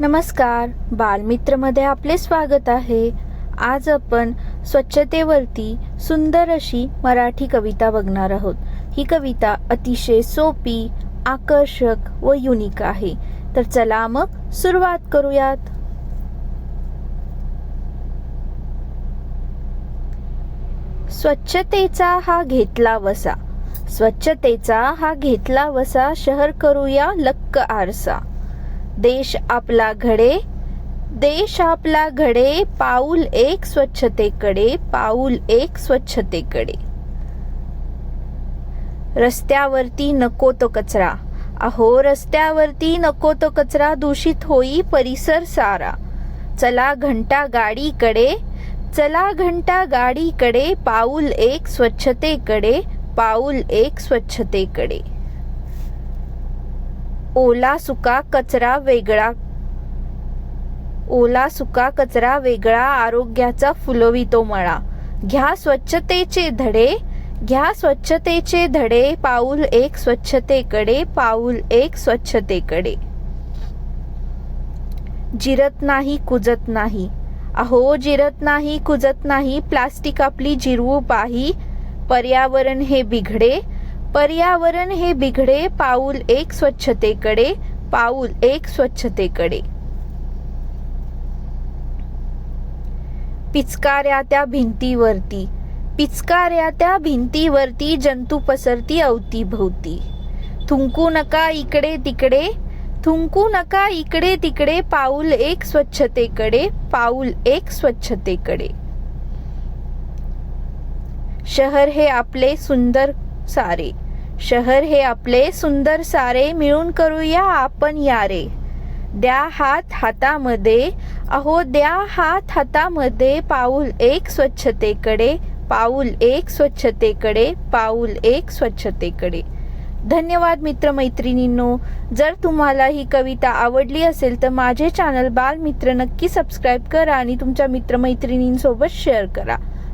नमस्कार. बालमित्रमध्ये आपले स्वागत आहे. आज आपण स्वच्छतेवरती सुंदर अशी मराठी कविता बघणार आहोत. ही कविता अतिशय सोपी आकर्षक व युनिक आहे. तर चला मग सुरुवात करूयात. स्वच्छतेचा हा घेतला वसा. स्वच्छतेचा हा घेतला वसा. शहर करूया लक्क आरसा. देश आपला घडे देश आपला घडे पाऊल एक स्वच्छतेकडे पाऊल एक स्वच्छतेकडे. रस्त्यावरती नको तो कचरा. अहो रस्त्यावरती नको तो कचरा दूषित होई परिसर सारा. चला घंटा गाडीकडे चला घंटा गाडीकडे पाऊल एक स्वच्छतेकडे पाऊल एक स्वच्छतेकडे. ओला सुका कचरा वेगळा. ओला सुका कचरा वेगळा आरोग्याचा फुलवितो मळा. घ्या स्वच्छतेचे धडे घ्या स्वच्छतेचे धडे पाऊल एक स्वच्छतेकडे पाऊल एक स्वच्छतेकडे. जिरत नाही कुजत नाही. अहो जिरत नाही कुजत नाही प्लास्टिक आपली जिरवू पाही. पर्यावरण हे बिघडे पर्यावरण हे बिघडे पाऊल एक स्वच्छतेकडे पाऊल एक स्वच्छतेकडे. पिचकाऱ्या त्या भिंतीवरती पिचकाऱ्या त्या भिंतीवरती जंतू पसरती अवतीभोवती. थुंकू नका इकडे तिकडे थुंकू नका इकडे तिकडे पाऊल एक स्वच्छतेकडे पाऊल एक स्वच्छतेकडे. शहर हे आपले सुंदर सारे. शहर हे आपले सुंदर सारे मिळून करूया आपण यारे. द्या हात हातामध्ये अहो द्या हात हातामध्ये पाऊल एक स्वच्छतेकडे पाऊल एक स्वच्छतेकडे पाऊल एक स्वच्छतेकडे. धन्यवाद मित्रमैत्रिणींनो. जर तुम्हाला ही कविता आवडली असेल तर माझे चॅनल बालमित्र नक्की सबस्क्राईब करा आणि तुमच्या मित्रमैत्रिणींसोबत शेअर करा.